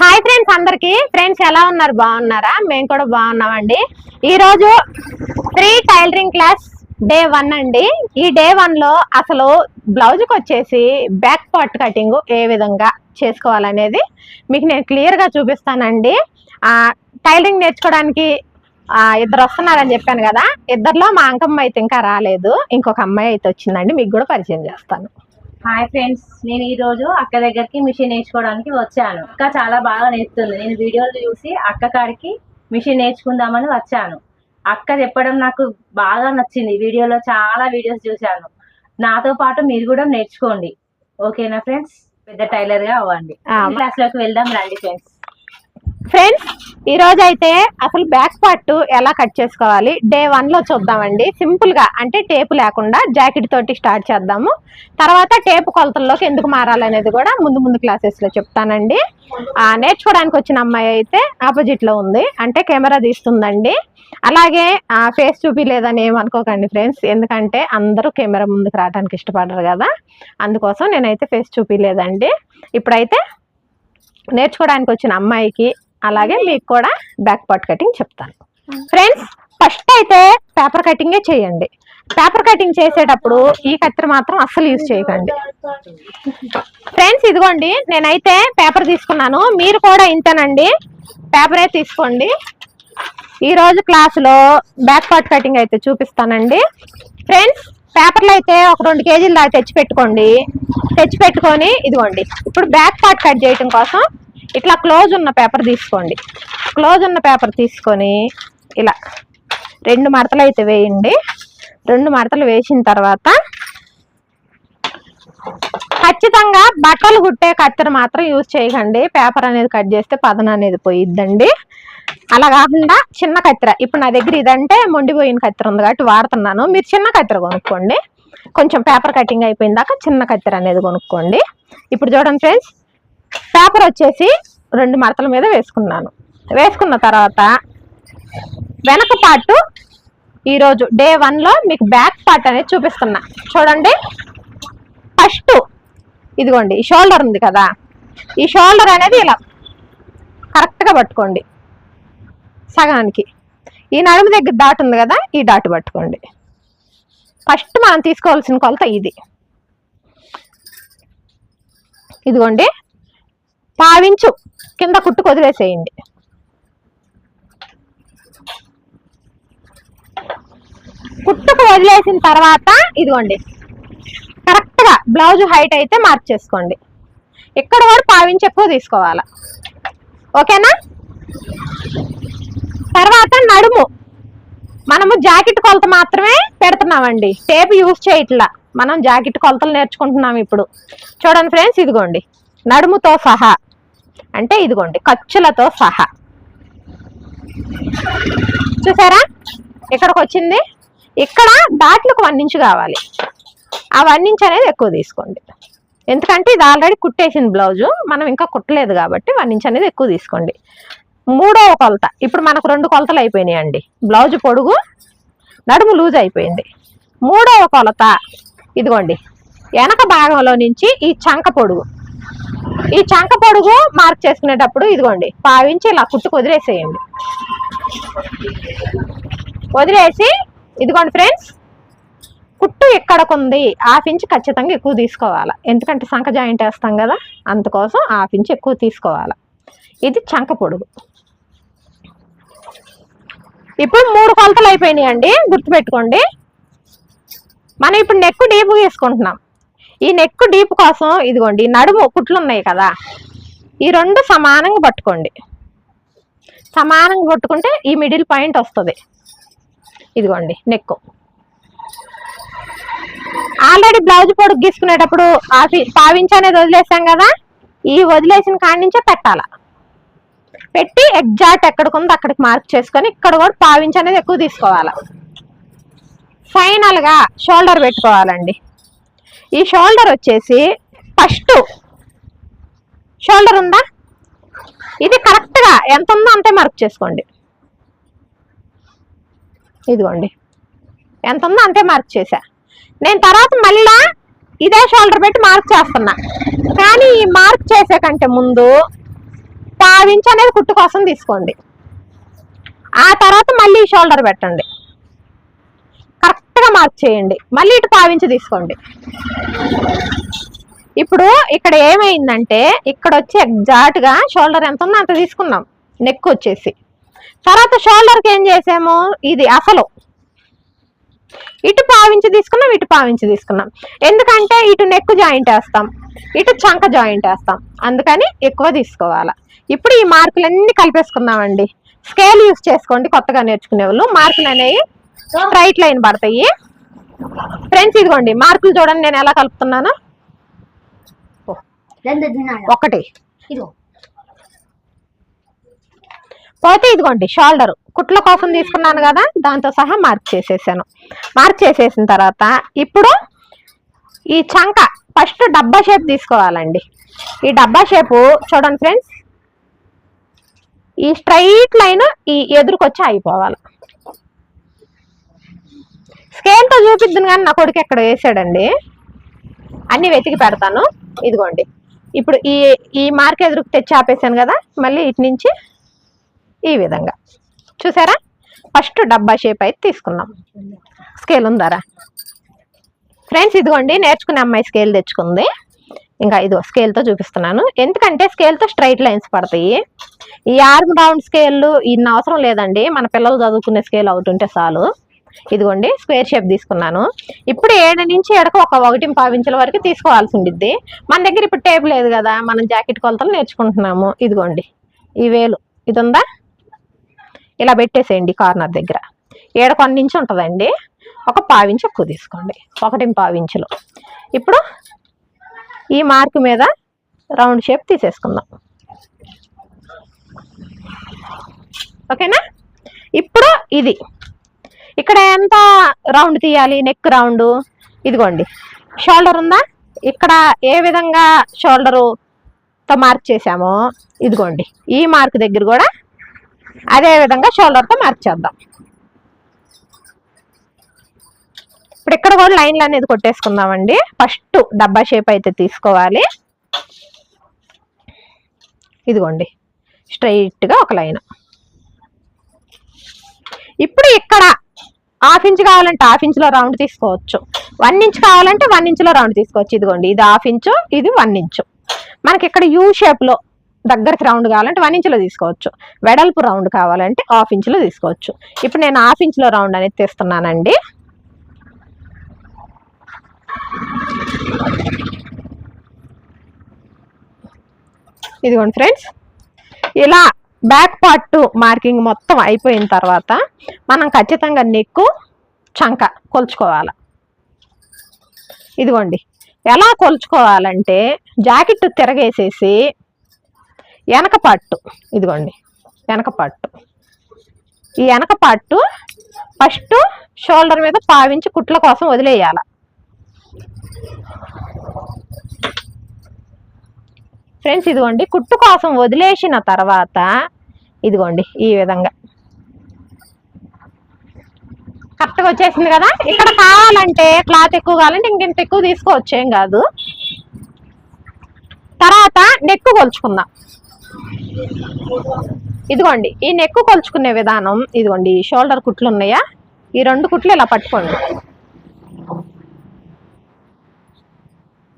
Hi friends అందరికి. Friends ఎలా ఉన్నారు? బాగున్నారా? మేము కూడా బాగున్నామండి. ఈరోజు free tailoring class day one అండి. ఈ డే వన్లో అసలు బ్లౌజ్కి వచ్చేసి బ్యాక్ పార్ట్ కటింగ్ ఏ విధంగా చేసుకోవాలనేది మీకు నేను క్లియర్గా చూపిస్తానండి. టైలరింగ్ నేర్చుకోవడానికి ఇద్దరు వస్తున్నారని చెప్పాను కదా. ఇద్దరిలో మా అంకమ్మ అయితే ఇంకా రాలేదు. ఇంకొక అమ్మాయి అయితే వచ్చిందండి. మీకు కూడా పరిచయం చేస్తాను. హాయ్ ఫ్రెండ్స్ నేను ఈ రోజు అక్క దగ్గరికి మిషన్ నేర్చుకోవడానికి వచ్చాను. అక్క చాలా బాగా నేర్పుతుంది. నేను వీడియోలు చూసి అక్క కాడికి మిషన్ నేర్చుకుందామని వచ్చాను. అక్క చెప్పడం నాకు బాగా నచ్చింది. వీడియోలో చాలా వీడియోస్ చూశాను. నాతో పాటు మీరు కూడా నేర్చుకోండి. ఓకేనా ఫ్రెండ్స్ పెద్ద టైలర్గా అవ్వండి. ఆ. క్లాస్లోకి వెళ్దాం రండి ఫ్రెండ్స్ ఫ్రెండ్స్ ఈరోజైతే అయితే అసలు బ్యాక్ పార్ట్ ఎలా కట్ చేసుకోవాలి? డే వన్లో చూద్దామండి. సింపుల్గా అంటే టేపు లేకుండా జాకెట్ తోటి స్టార్ట్ చేద్దాము. తర్వాత టేపు కొలతల్లోకి ఎందుకు మారాలనేది కూడా ముందు ముందు క్లాసెస్లో చెప్తానండి. నేర్చుకోవడానికి వచ్చిన అమ్మాయి అయితే ఆపోజిట్లో ఉంది. అంటే కెమెరా తీస్తుందండి. అలాగే ఫేస్ చూపిలేదని ఏమనుకోకండి ఫ్రెండ్స్. ఎందుకంటే అందరూ కెమెరా ముందుకు రావడానికి ఇష్టపడరు కదా. అందుకోసం నేనైతే ఫేస్ చూపిలేదండి ఇప్పుడైతే నేర్చుకోవడానికి వచ్చిన అమ్మాయికి అలాగే మీకు కూడా బ్యాక్ పార్ట్ కటింగ్ చెప్తాను. ఫ్రెండ్స్ ఫస్ట్ అయితే పేపర్ కటింగే చేయండి. పేపర్ కటింగ్ చేసేటప్పుడు ఈ కత్తిరి మాత్రం అస్సలు యూజ్ చేయకండి. ఫ్రెండ్స్ ఇదిగోండి నేనైతే పేపర్ తీసుకున్నాను. మీరు కూడా ఇంతేనండి. పేపరే తీసుకోండి. ఈ రోజు క్లాసులో బ్యాక్ పార్ట్ కటింగ్ అయితే చూపిస్తానండి. ఫ్రెండ్స్ పేపర్లు అయితే ఒక రెండు కేజీలు దాకా తెచ్చి పెట్టుకోండి. తెచ్చి పెట్టుకొని ఇదిగోండి ఇప్పుడు బ్యాక్ పార్ట్ కట్ చేయడం కోసం ఇట్లా క్లోజ్ ఉన్న పేపర్ తీసుకోండి. క్లోజ్ ఉన్న పేపర్ తీసుకొని ఇలా రెండు మడతలు అయితే వేయండి. రెండు మడతలు వేసిన తర్వాత ఖచ్చితంగా బట్టలు కుట్టే కత్తెర మాత్రం యూజ్ చేయకండి. పేపర్ అనేది కట్ చేస్తే పదన అనేది పోయిద్దండి. అలా కాకుండా చిన్న కత్తెర. ఇప్పుడు నా దగ్గర ఇదంటే మొండిపోయిన కత్తెర ఉంది కాబట్టి వాడుతున్నాను. మీరు చిన్న కత్తెర కొనుక్కోండి. కొంచెం పేపర్ కటింగ్ అయిపోయిన దాకా చిన్న కత్తెర అనేది కొనుక్కోండి. ఇప్పుడు చూడండి ఫ్రెండ్స్ పేపర్ వచ్చేసి రెండు మడతల మీద వేసుకున్నాను. వేసుకున్న తర్వాత వెనక పార్ట్ ఈరోజు డే వన్లో మీకు బ్యాక్ పార్ట్ అనేది చూపిస్తున్నా. చూడండి. ఫస్ట్ ఇదిగోండి ఈ షోల్డర్ ఉంది కదా. ఈ షోల్డర్ అనేది ఇలా కరెక్ట్గా పట్టుకోండి. సగానికి. ఈ నడుము దగ్గర డాట్ ఉంది కదా ఈ డాట్ పట్టుకోండి. ఫస్ట్ మనం తీసుకోవాల్సిన కొలత ఇది. ఇదిగోండి. పావించు. కింద కుట్టుకు వదిలేసేయండి. కుట్టుకు వదిలేసిన తర్వాత ఇదిగోండి. కరెక్ట్గా బ్లౌజ్ హైట్ అయితే మార్చేసుకోండి ఇక్కడ కూడా పావించి ఎక్కువ తీసుకోవాలి. ఓకేనా? తర్వాత నడుము. మనము జాకెట్ కొలత మాత్రమే పెడుతున్నామండి. టేప్ యూజ్ చేయట్లా. మనం జాకెట్ కొలతలు నేర్చుకుంటున్నాం ఇప్పుడు. చూడండి ఫ్రెండ్స్ ఇదిగోండి. నడుముతో సహా. అంటే ఇదిగోండి ఖర్చులతో సహా. చూసారా? ఇక్కడికి వచ్చింది ఇక్కడ దాట్లకు వన్ ఇంచు కావాలి. ఆ వన్ ఇంచ్ అనేది ఎక్కువ తీసుకోండి. ఎందుకంటే ఇది ఆల్రెడీ కుట్టేసిన బ్లౌజు మనం ఇంకా కుట్టలేదు కాబట్టి వన్ ఇంచ్ అనేది ఎక్కువ తీసుకోండి. మూడవ కొలత ఇప్పుడు మనకు రెండు కొలతలు అయిపోయినాయి అండి బ్లౌజ్ పొడుగు నడుము లూజ్ అయిపోయింది. మూడవ కొలత ఇదిగోండి వెనక భాగంలో నుంచి ఈ చంక పొడుగు. ఈ చంక పొడుగు మార్క్ చేసుకునేటప్పుడు ఇదిగోండి పావించి ఇలా కుట్టుకు వదిలేసేయండి. వదిలేసి ఇదిగోండి ఫ్రెండ్స్ కుట్టు ఎక్కడకుంది హాఫ్ ఇంచ్ ఖచ్చితంగా ఎక్కువ తీసుకోవాలి. ఎందుకంటే సంఖ జాయింట్ వేస్తాం కదా అందుకోసం హాఫ్ ఇంచ్ ఎక్కువ తీసుకోవాలి. ఇది చంక పొడుగు. ఇప్పుడు మూడు కొలతలు అయిపోయినాయి అండి గుర్తుపెట్టుకోండి. మనం ఇప్పుడు నెక్ డీప్ వేసుకుంటున్నాం. ఈ నెక్ డీప్ కోసం ఇదిగోండి నడుము కుట్లు ఉన్నాయి కదా. ఈ రెండు సమానంగా పట్టుకోండి. సమానంగా పట్టుకుంటే ఈ మిడిల్ పాయింట్ వస్తుంది. ఇదిగోండి నెక్ ఆల్రెడీ బ్లౌజ్ పొడుగు గీసుకునేటప్పుడు ఆఫీ పావించి అనేది వదిలేసాం కదా. ఈ వదిలేసిన కాడి నుంచే పెట్టాల. పెట్టి ఎగ్జాక్ట్ ఎక్కడికి ఉందో అక్కడికి మార్క్ చేసుకొని ఇక్కడ కూడా పావించి అనేది ఎక్కువ తీసుకోవాలి. ఫైనల్గా షోల్డర్ పెట్టుకోవాలండి. ఈ షోల్డర్ వచ్చేసి ఫస్ట్ షోల్డర్ ఉందా? ఇది కరెక్ట్గా ఎంత ఉందో అంతే మార్క్ చేసుకోండి. ఇదిగోండి. ఎంత ఉందో అంతే మార్క్ చేశా. నేను తర్వాత మళ్ళా ఇదే షోల్డర్ పెట్టి మార్క్ చేస్తున్నా. కానీ ఈ మార్క్ చేసే కంటే ముందు పావించి అనేది కుట్టు కోసం తీసుకోండి. ఆ తర్వాత మళ్ళీ షోల్డర్ పెట్టండి. కరెక్ట్ మార్క్ చేయండి. మళ్ళీ ఇటు పావించి తీసుకోండి. ఇప్పుడు ఇక్కడ ఏమైందంటే ఇక్కడ వచ్చి ఎగ్జాక్ట్గా షోల్డర్ ఎంత ఉందో అంత తీసుకున్నాం. నెక్ వచ్చేసి. తర్వాత షోల్డర్కి ఏం చేసాము? ఇది అసలు. ఇటు పావించి తీసుకున్నాం ఇటు పావించి తీసుకున్నాం. ఎందుకంటే ఇటు నెక్ జాయింట్ వేస్తాం ఇటు చంక జాయింట్ వేస్తాం. అందుకని ఎక్కువ తీసుకోవాలి. ఇప్పుడు ఈ మార్కులన్నీ కలిపేసుకుందామండి. స్కేల్ యూస్ చేసుకోండి కొత్తగా నేర్చుకునే వాళ్ళు. మార్కులు అనేవి స్ట్రైట్ లైన్ పడతాయి. ఫ్రెండ్స్ ఇదిగోండి మార్కులు చూడండి నేను ఎలా కలుపుతున్నాను? ఒకటి. పోతే ఇదిగోండి షోల్డర్ కుట్ల కోసం తీసుకున్నాను కదా దాంతో సహా మార్క్ చేసేసాను. మార్క్ చేసేసిన తర్వాత ఇప్పుడు ఈ చంక ఫస్ట్ డబ్బా షేప్ తీసుకోవాలండి. ఈ డబ్బా షేపు చూడండి ఫ్రెండ్స్ ఈ స్ట్రైట్ లైన్ ఈ ఎదురుకొచ్చి అయిపోవాలి. స్కేల్తో చూపిద్దును కానీ నా కొడుకు ఎక్కడ వేసాడండి? అన్ని వెతికి పెడతాను. ఇదిగోండి. ఇప్పుడు ఈ ఈ మార్క్ ఎదురుకు తెచ్చి ఆపేసాను కదా మళ్ళీ ఇటు నుంచి ఈ విధంగా. చూసారా? ఫస్ట్ డబ్బా షేప్ అయితే తీసుకున్నాం. స్కేల్ ఉందారా? ఫ్రెండ్స్ ఇదిగోండి నేర్చుకునే అమ్మాయి స్కేల్ తెచ్చుకుంది. ఇంకా ఇదిగో స్కేల్తో చూపిస్తున్నాను. ఎందుకంటే స్కేల్తో స్ట్రైట్ లైన్స్ పడతాయి. ఈ ఆర్మ్ రౌండ్ స్కేల్ ఇన్ని అవసరం లేదండి. మన పిల్లలు చదువుకునే స్కేల్ అవుతుంటే చాలు. ఇదిగోండి స్క్వేర్ షేప్ తీసుకున్నాను. ఇప్పుడు ఏడు నుంచి ఎడక ఒక ఒకటి పావించల వరకు తీసుకోవాల్సి ఉండిద్ది మన దగ్గర ఇప్పుడు టేప్ లేదు కదా మనం జాకెట్ కొలతలు నేర్చుకుంటున్నాము. ఇదిగోండి ఈ వేలు. ఇది ఉందా ఇలా పెట్టేసేయండి కార్నర్ దగ్గర. ఏడకొండ కొన్ని ఉంటుందండి. ఒక పావించి ఎక్కువ తీసుకోండి. ఒకటి పావించులు. ఇప్పుడు ఈ మార్క్ మీద రౌండ్ షేప్ తీసేసుకుందాం. ఓకేనా? ఇప్పుడు ఇది. ఇక్కడ ఎంత రౌండ్ తీయాలి? నెక్ రౌండ్ ఇదిగోండి. షోల్డర్ ఉందా? ఇక్కడ ఏ విధంగా షోల్డరుతో మార్క్ చేసామో ఇదిగోండి. ఈ మార్క్ దగ్గర కూడా అదే విధంగా షోల్డర్తో మార్క్ చేద్దాం. ఇప్పుడు ఇక్కడ కూడా లైన్లు అనేది కొట్టేసుకుందామండి. ఫస్ట్ డబ్బా షేప్ అయితే తీసుకోవాలి. ఇదిగోండి. స్ట్రైట్గా ఒక లైన్ ఇప్పుడు ఇక్కడ హాఫ్ ఇంచ్ కావాలంటే హాఫ్ ఇంచ్లో రౌండ్ తీసుకోవచ్చు. వన్ ఇంచ్ కావాలంటే వన్ ఇంచ్లో రౌండ్ తీసుకోవచ్చు. ఇదిగోండి ఇది హాఫ్ ఇంచు ఇది వన్ ఇంచు. మనకి ఇక్కడ యూ షేప్లో దగ్గరికి రౌండ్ కావాలంటే వన్ ఇంచ్లో తీసుకోవచ్చు. వెడల్పు రౌండ్ కావాలంటే హాఫ్ ఇంచ్లో తీసుకోవచ్చు. ఇప్పుడు నేను హాఫ్ ఇంచ్లో రౌండ్ అనేది తీస్తున్నానండి. ఇదిగోండి ఫ్రెండ్స్ ఇలా బ్యాక్ పార్ట్ మార్కింగ్ మొత్తం అయిపోయిన తర్వాత మనం ఖచ్చితంగా నెక్కు చంక కొలుచుకోవాలి. ఇదిగోండి. ఎలా కొలుచుకోవాలంటే జాకెట్ తిరగేసేసి వెనక పట్టు ఇదిగోండి. వెనక పట్టు ఈ వెనక పట్టు ఫస్ట్ షోల్డర్ మీద పావించి కుట్ల కోసం వదిలేయాల. ఫ్రెండ్స్ ఇదిగోండి కుట్టు కోసం వదిలేసిన తర్వాత ఇదిగోండి ఈ విధంగా. కరెక్ట్గా వచ్చేసింది కదా? ఇక్కడ కావాలంటే క్లాత్ ఎక్కువ కావాలంటే ఇంకెంత ఎక్కువ తీసుకోవచ్చు ఏం కాదు. తర్వాత నెక్కు కొలుచుకుందాం. ఇదిగోండి ఈ నెక్కు కొలుచుకునే విధానం ఇదిగోండి షోల్డర్ కుట్లు ఉన్నాయా? ఈ రెండు కుట్లు ఇలా పట్టుకోండి.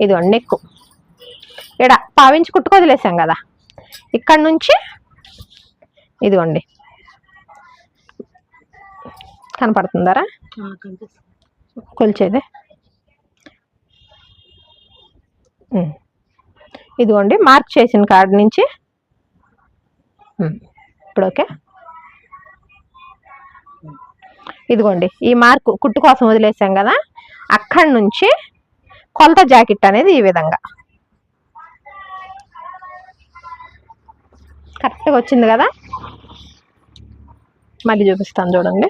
ఇదిగోండి నెక్కు ఇక్కడ పావించి కుట్టుకు వదిలేసాం కదా. ఇక్కడ నుంచి ఇదిగోండి. కనపడుతుందారా? కొలిచేది. ఇదిగోండి మార్క్ చేసిన కాడ నుంచి. ఇప్పుడు ఓకే. ఇదిగోండి ఈ మార్కు కుట్టు కోసం వదిలేసాం కదా. అక్కడి నుంచి కొలత జాకెట్ అనేది ఈ విధంగా. కరెక్ట్గా వచ్చింది కదా? మళ్ళీ చూపిస్తాను చూడండి.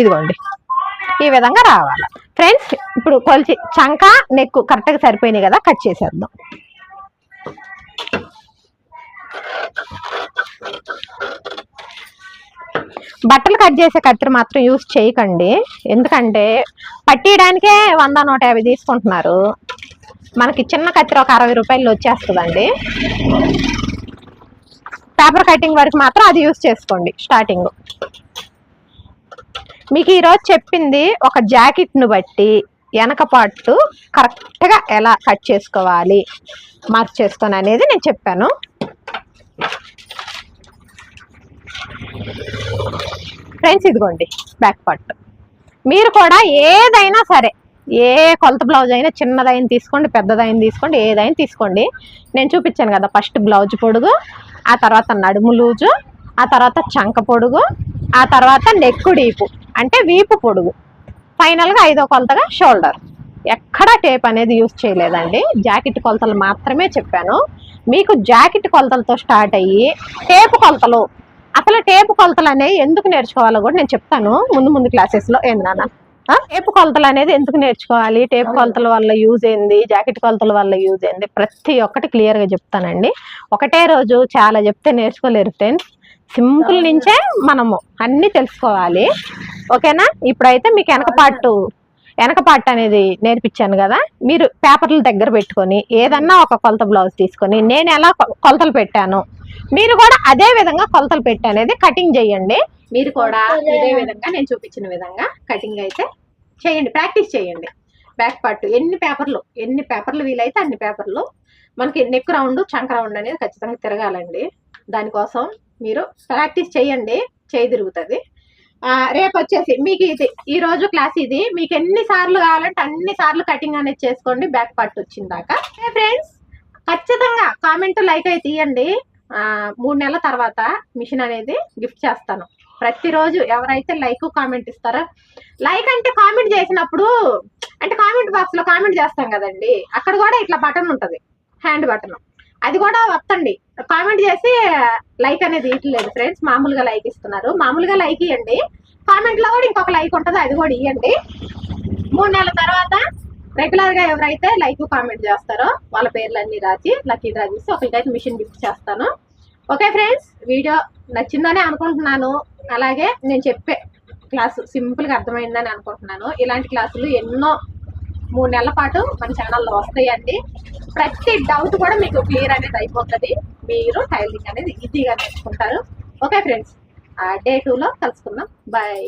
ఇదిగోండి. ఈ విధంగా రావాలి. ఫ్రెండ్స్ ఇప్పుడు కొలిచి చంక నెక్కు కరెక్ట్గా సరిపోయినాయి కదా కట్ చేసేద్దాం. బట్టలు కట్ చేసే కత్తిరి మాత్రం యూజ్ చేయకండి. ఎందుకంటే పట్టియడానికే వంద నూట యాభై తీసుకుంటున్నారు. మనకి చిన్న కత్తిరి ఒక అరవై రూపాయలు వచ్చేస్తుందండి. పేపర్ కటింగ్ వరకు మాత్రం అది యూస్ చేసుకోండి స్టార్టింగ్. మీకు ఈరోజు చెప్పింది ఒక జాకెట్ను బట్టి వెనక పాటు కరెక్ట్గా ఎలా కట్ చేసుకోవాలి మార్క్ చేసుకొని అనేది నేను చెప్పాను. ఫ్రెండ్స్ ఇదిగోండి బ్యాక్ పార్ట్ మీరు కూడా ఏదైనా సరే ఏ కొలత బ్లౌజ్ అయినా చిన్నదైన తీసుకోండి పెద్దదైన తీసుకోండి ఏదైనా తీసుకోండి. నేను చూపించాను కదా ఫస్ట్ బ్లౌజ్ పొడుగు ఆ తర్వాత నడుము లూజు ఆ తర్వాత చంక పొడుగు ఆ తర్వాత నెక్కు డీపు అంటే వీపు పొడుగు. ఫైనల్గా ఐదో కొలతగా షోల్డర్ ఎక్కడా టేప్ అనేది యూస్ చేయలేదండి. జాకెట్ కొలతలు మాత్రమే చెప్పాను. మీకు జాకెట్ కొలతలతో స్టార్ట్ అయ్యి టేపు కొలతలు అసలు టేపు కొలతలు అనేవి ఎందుకు నేర్చుకోవాలో కూడా నేను చెప్తాను. ముందు ముందు క్లాసెస్లో ఏంది నాన్న? టేపు కొలతలు అనేది ఎందుకు నేర్చుకోవాలి? టేపు కొలతల వల్ల యూజ్ ఏంది? జాకెట్ కొలతల వల్ల యూజ్ ఏంది? ప్రతి ఒక్కటి క్లియర్గా చెప్తానండి. ఒకటే రోజు చాలా చెప్తే నేర్చుకోలేరు ఫ్రెండ్స్ సింపుల్ నుంచే మనము అన్ని తెలుసుకోవాలి. ఓకేనా? ఇప్పుడైతే మీకు వెనక పార్ట్ వెనక పార్ట్ అనేది నేర్పించాను కదా మీరు పేపర్ల దగ్గర పెట్టుకొని ఏదన్నా ఒక కొలత బ్లౌజ్ తీసుకొని నేను ఎలా కొలతలు పెట్టాను మీరు కూడా అదే విధంగా కొలతలు పెట్టి అనేది కటింగ్ చేయండి. మీరు కూడా ఇదే విధంగా నేను చూపించిన విధంగా కటింగ్ అయితే చేయండి ప్రాక్టీస్ చేయండి. బ్యాక్ పార్ట్ ఎన్ని పేపర్లు ఎన్ని పేపర్లు వీలైతే అన్ని పేపర్లు మనకి నెక్ రౌండ్ చంక రౌండ్ అనేది ఖచ్చితంగా తిరగాలండి. దానికోసం మీరు ప్రాక్టీస్ చేయండి చేయి తిరుగుతుంది. రేపు వచ్చేసి మీకు ఇది ఈ రోజు క్లాస్ ఇది. మీకు ఎన్ని సార్లు కావాలంటే అన్ని సార్లు కటింగ్ అనేది చేసుకోండి. బ్యాక్ పార్ట్ వచ్చిన దాకా. ఫ్రెండ్స్ ఖచ్చితంగా కామెంట్ లైక్ అయితే తీయండి. మూడు నెలల తర్వాత మిషన్ అనేది గిఫ్ట్ చేస్తాను. ప్రతిరోజు ఎవరైతే లైక్ కామెంట్ ఇస్తారో లైక్ అంటే కామెంట్ చేసినప్పుడు అంటే కామెంట్ బాక్స్లో కామెంట్ చేస్తాం కదండి. అక్కడ కూడా ఇట్లా బటన్ ఉంటది. హ్యాండ్ బటన్ అది కూడా వస్తండి కామెంట్ చేసి లైక్ అనేది ఇవ్వట్లేదు ఫ్రెండ్స్ మామూలుగా లైక్ ఇస్తున్నారు. మామూలుగా లైక్ ఇవ్వండి కామెంట్లో కూడా ఇంకొక లైక్ ఉంటుంది అది కూడా ఇవ్వండి మూడు నెలల తర్వాత రెగ్యులర్గా ఎవరైతే లైక్ కామెంట్ చేస్తారో వాళ్ళ పేర్లన్నీ రాసి లక్కీ డ్రా చేసి ఒకరికైతే మిషన్ గిఫ్ట్ చేస్తాను. ఓకే ఫ్రెండ్స్ వీడియో నచ్చిందని అనుకుంటున్నాను. అలాగే నేను చెప్పే క్లాసు సింపుల్గా అర్థమైందని అనుకుంటున్నాను. ఇలాంటి క్లాసులు ఎన్నో మూడు నెలల పాటు మన ఛానల్లో వస్తాయండి. ప్రతి డౌట్ కూడా మీకు క్లియర్ అనేది అయిపోతుంది. మీరు టైలింగ్ అనేది ఈజీగా నేర్చుకుంటారు. ఓకే ఫ్రెండ్స్ డే టూలో కలుసుకుందాం. బాయ్